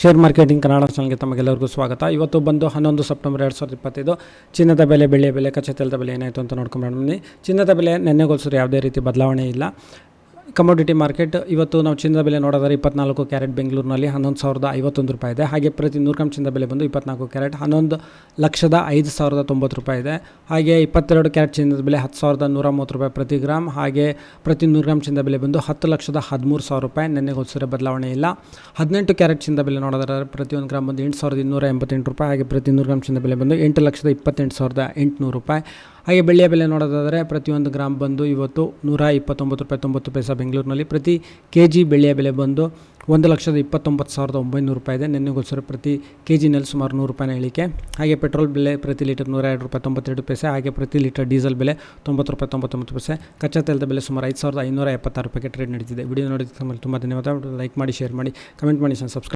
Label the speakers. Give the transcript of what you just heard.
Speaker 1: Share marketing Kannada ಚಾನಲ್ಗೆ ತಮಗೆಲ್ಲರಿಗೂ ಸ್ವಾಗತ. ಇವತ್ತು ಬಂದು ಹನ್ನೊಂದು ಸೆಪ್ಟೆಂಬರ್ ಎರಡು ಸಾವಿರದ ಇಪ್ಪತ್ತೈದು. ಚಿನ್ನದ ಬೆಲೆ ಬೆಳೆಯ ಬೆಲೆ ಕಚ್ಚಾ ತೈಲದ ಬೆಲೆ ಏನಾಯಿತು ಅಂತ ನೋಡ್ಕೊಂಡ್ಬಂದು ಚಿನ್ನದ ಬೆಲೆ ನೆನ್ನೆಗೋಲ್ಸರು ಯಾವುದೇ ರೀತಿ ಬದಲಾವಣೆ ಇಲ್ಲ. ಕಮೋಡಿಟಿ ಮಾರ್ಕೆಟ್ ಇವತ್ತು ನಾವು ಚಿನ್ನದ ಬೆಲೆ ನೋಡೋದಾದ್ರೆ ಇಪ್ಪತ್ನಾಲ್ಕು ಕ್ಯಾರೆಟ್ ಬೆಂಗಳೂರಿನಲ್ಲಿ ಹನ್ನೊಂದು ಸಾವಿರದ ಐವತ್ತೊಂದು ರೂಪಾಯಿ ಇದೆ. ಹಾಗೆ ಪ್ರತಿ ನೂರು ಗ್ರಾಮ್ ಚಿನ್ನದ ಬೆಲೆ ಬಂದು ಇಪ್ಪತ್ನಾಲ್ಕು ಕ್ಯಾರೆಟ್, ಹನ್ನೊಂದು ಲಕ್ಷದ ಐದು ಸಾವಿರದ ತೊಂಬತ್ತು ರೂಪಾಯಿ ಇದೆ. ಹಾಗೆ ಇಪ್ಪತ್ತೆರಡು ಕ್ಯಾರೆಟ್ ಚಿನ್ನದ ಬೆಲೆ ಹತ್ತು ಸಾವಿರದ ನೂರ ಮೂವತ್ತು ರೂಪಾಯಿ ಪ್ರತಿ ಗ್ರಾಮ್ ಹಾಗೆ ಪ್ರತಿ ನೂರು ಗ್ರಾಮ್ ಚಿನ್ನದ ಬೆಲೆ ಬಂದು ಹತ್ತು ಲಕ್ಷದ ಹದಿಮೂರು ಸಾವಿರ ರೂಪಾಯಿ. ನೆನ್ನೆಗೋಸ್ಕರ ಬದಲಾವಣೆ ಇಲ್ಲ. ಹದಿನೆಂಟು ಕ್ಯಾರೆಟ್ ಚಿನ್ನದ ಬೆಲೆ ನೋಡೋದಾದ್ರೆ ಪ್ರತಿಯೊಂದು ಗ್ರಾಮ್ ಬಂದು ಎಂಟು ಸಾವಿರದ ಇನ್ನೂರ ಎಂಬತ್ತೆಂಟು ರೂಪಾಯಿ. ಹಾಗೆ ಪ್ರತಿ ನೂರು ಗ್ರಾಮ್ ಚಿನ್ನದ ಬೆಲೆ ಬಂದು ಎಂಟು ಲಕ್ಷದ ಇಪ್ಪತ್ತೆಂಟು ಸಾವಿರದ ಎಂಟುನೂರು ರೂಪಾಯಿ. ಹಾಗೆ ಬೆಳ್ಳಿಯ ಬೆಲೆ ನೋಡೋದಾದರೆ ಪ್ರತಿಯೊಂದು ಗ್ರಾಮ್ ಬಂದು ಇವತ್ತು ನೂರ ಇಪ್ಪತ್ತೊಂಬತ್ತು ರೂಪಾಯಿ ತೊಂಬತ್ತು ಪೈಸಾ ಬೆಂಗಳೂರಿನಲ್ಲಿ ಪ್ರತಿ ಕೆ ಜಿ ಬೆಳ್ಳಿಯ ಬೆಲೆ ಬಂದು ಒಂದು ಲಕ್ಷದ ಇಪ್ಪತ್ತೊಂಬತ್ತು ಸಾವಿರದ ಒಂಬೈನೂರು ರೂಪಾಯಿ ಇದೆ. ನೆನ್ನೆಗೋಸ್ಕರ ಪ್ರತಿ ಕೆ ಜಿನಲ್ಲಿ ಸುಮಾರು ನೂರು ರೂಪಾಯಿನ ಇಳಿಕೆ. ಹಾಗೆ ಪೆಟ್ರೋಲ್ ಬೆಲೆ ಪ್ರತಿ ಲೀಟರ್ ನೂರ ಎರಡು ರೂಪಾಯಿ ತೊಂಬತ್ತೆರಡು ಪೈಸೆ, ಹಾಗೆ ಪ್ರತಿ ಲೀಟರ್ ಡೀಸೆಲ್ ಬೆಲೆ ತೊಂಬತ್ತು ರೂಪಾಯಿ ತೊಂಬತ್ತೊಂಬತ್ತು ಪೈಸೆ. ಕಚ್ಚಾ ತೈಲದ ಬೆಲೆ ಸುಮಾರು ಐದು ಸಾವಿರದ ಐನೂರ ಎಪ್ಪತ್ತಾರು ರೂಪಾಯಿಗೆ ಟ್ರೇಡ್ ನಡೀತಿದೆ. ವಿಡಿಯೋ ನೋಡಿದ್ದಕ್ಕೆ ತುಂಬ ಧನ್ಯವಾದ ಲೈಕ್ ಮಾಡಿ, ಶೇರ್ ಮಾಡಿ, ಕಮೆಂಟ್ ಮಾಡಿ, ಸಬ್ಸ್ಕ್ರೈಬ್